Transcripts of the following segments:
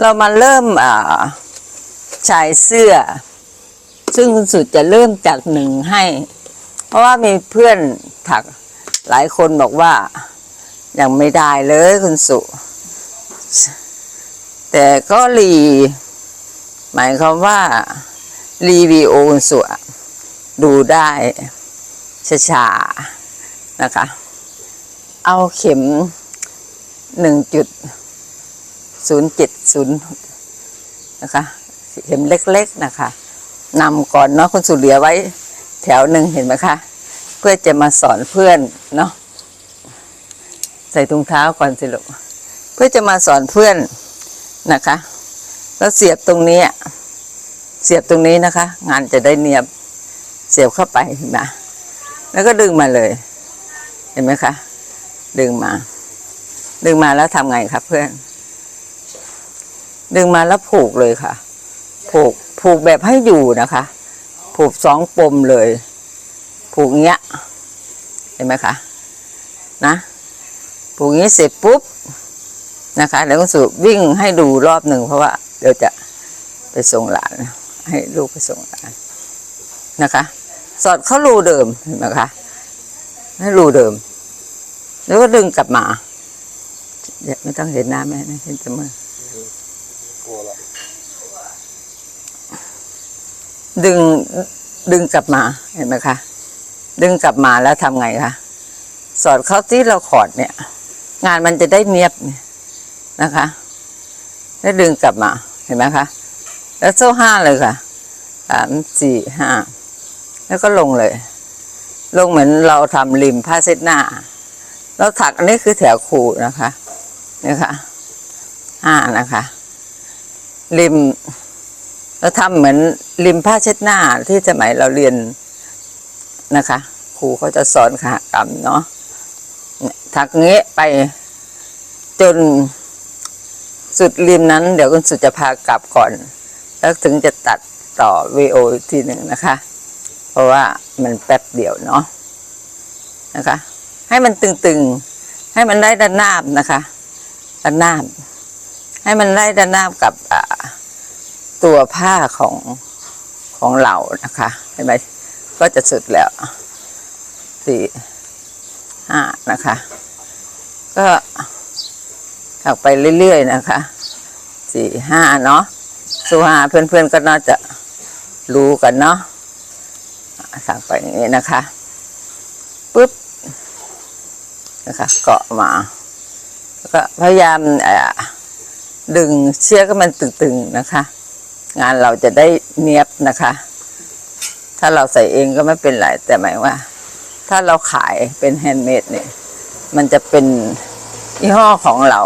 เรามาเริ่มชายเสื้อ ซึ่งคุณสุดจะเริ่มจากหนึ่งให้ เพราะว่ามีเพื่อนถักหลายคนบอกว่ายังไม่ได้เลยคุณสุ แต่ก็รีหมายความว่า รีวิโอคุณสุดูได้ช้าๆนะคะ เอาเข็มหนึ่งจุด ศูนย์เจ็ดศูนย์นะคะ เข็มเล็กๆนะคะนำก่อนเนาะคุณสุเหลียไว้แถวหนึ่งเห็นไหมคะ เพื่อจะมาสอนเพื่อนเนาะใส่ถุงเท้าก่อนสิลูกเพื่อจะมาสอนเพื่อนนะคะ แล้วเสียบตรงนี้เสียบตรงนี้นะคะ งานจะได้เนียบเสียบเข้าไปเห็นไหมแล้วก็ดึงมาเลย เห็นไหมคะ ดึงมา ดึงมาแล้วทำไงครับเพื่อน ดึงมาแล้วผูกเลยค่ะ ผูกผูกแบบให้อยู่นะคะ ผูกสองปมเลย ผูกเงี้ย เห็นไหมคะนะผูกงี้เสร็จปุ๊บนะคะ แล้วก็สูบวิ่งให้ดูรอบหนึ่งเพราะว่าเดี๋ยวจะไปส่งหลาน ให้ลูกไปส่งหลานนะคะ สอดเข้ารูเดิมเห็นไหมคะให้รูเดิม แล้วก็ดึงกลับมาเดี๋ยวไม่ต้องเห็นหน้าแม่นะเห็นแต่มือ ดึงดึงกลับมาเห็นไหมคะ ดึงกลับมาแล้วทำไงคะสอดเข้าที่เราขอดเนี่ย งานมันจะได้เนียบนยนะคะแล้วดึงกลับมาเห็นไหมคะแล้วโซ่ห้าเลยค่ะสามสี่ห้าแล้วก็ลงเลย ลงเหมือนเราทำริมผ้าเช็ดหน้า เราถักอันนี้คือแถวคูนะคะนี่ค่ะห้านะคะ ริมเราทำเหมือนริมผ้าเช็ดหน้าที่สมัยเราเรียนนะคะครูเขาจะสอนขากรรมเนาะถักเงี้ยไปจนสุดริมนั้น เดี๋ยวคุณสุดจะพากลับก่อน แล้วถึงจะตัดต่อวีโอทีหนึ่งนะคะ เพราะว่ามันแป๊บเดียวเนาะนะคะ ให้มันตึงๆ ให้มันได้ด้านหน้าบนะคะด้านหน้าบ ให้มันได้ด้านหน้าบกับตัวผ้าของของเรานะคะเห็นไหมก็จะสุดแล้วสี่ห้านะคะ ก็ถักไปเรื่อยๆนะคะสี่ห้าเนาะสูหาเพื่อนๆก็น่าจะรู้กันเนาะถักไปอย่างนี้นะคะปุ๊บนะคะ เกาะมา แล้วก็พยายามเอ่อ ดึงเชือกให้มันตึงๆนะคะ งานเราจะได้เนียบนะคะ ถ้าเราใส่เองก็ไม่เป็นไรแต่หมายว่า ถ้าเราขายเป็นแฮนด์เมดเนี่ย มันจะเป็นยี่ห้อของเรา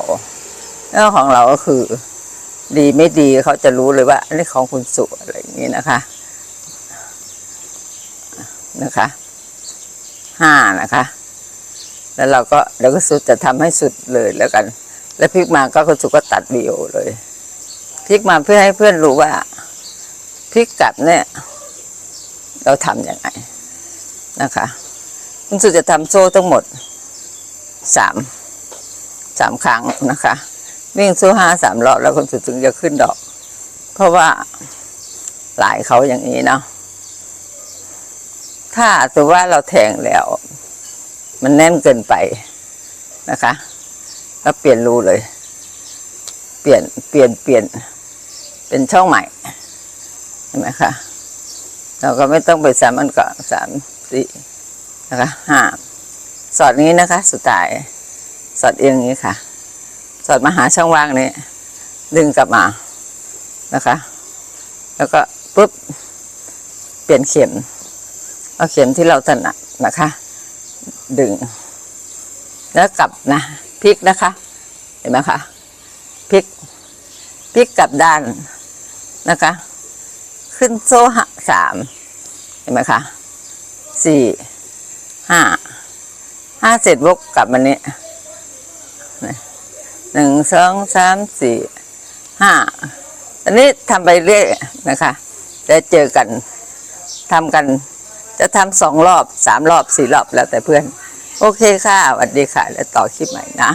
ยี่ห้อของเราก็คือ ดีไม่ดีเขาจะรู้เลยว่าอันนี้ของคุณสุอะไรอย่างนี้นะคะ นะคะห้านะคะ แล้วเราก็เดี๋ยวก็สุดจะทำให้สุดเลยแล้วกัน แล้วพลิกมาก็คุณสุก็ตัดวีโอเลยพลิกมาเพื่อให้เพื่อนรู้ว่าพลิกกลับเนี่ย เราทำยังไงนะคะคุณสุจะทำโซ่ทั้งหมดสามสามครั้งนะคะ วิ่งโซ่ห้าสามรอบแล้วคุณสุถึงจะขึ้นดอก เพราะว่าหลายเขาอย่างนี้เนาะถ้าสมมติว่าเราแทงแล้ว มันแน่นเกินไปนะคะ ก็เปลี่ยนรูเลย เปลี่ยนเปลี่ยนเปลี่ยน เป็นช่องใหม่เห็นไหมคะเราก็ไม่ต้องไปสามอันก่อนสามสี่นะคะห้าสอดนี้นะคะ สุดท้ายสอดเอียงนี้ค่ะ สอดมาหาช่องว่างนี้ ดึงกลับมานะคะ แล้วก็ปุ๊บเปลี่ยนเข็ม เอาเข็มที่เราถนัดนะคะ ดึง แล้วกลับนะ พลิกนะคะ เห็นไหมคะพลิกพลิกกลับด้านนะคะ ขึ้นโซ่หะสามเห็นไหมคะสี่ห้าห้าเสร็จวกกลับมานี้หนึ่งสองสามสี่ห้าอันนี้ทำไปเรื่อยนะคะจะเจอกันทำกันจะทำสองรอบสามรอบสี่รอบแล้วแต่เพื่อน โอเคค่ะสวัสดีค่ะ แล้วต่อคลิปใหม่นะ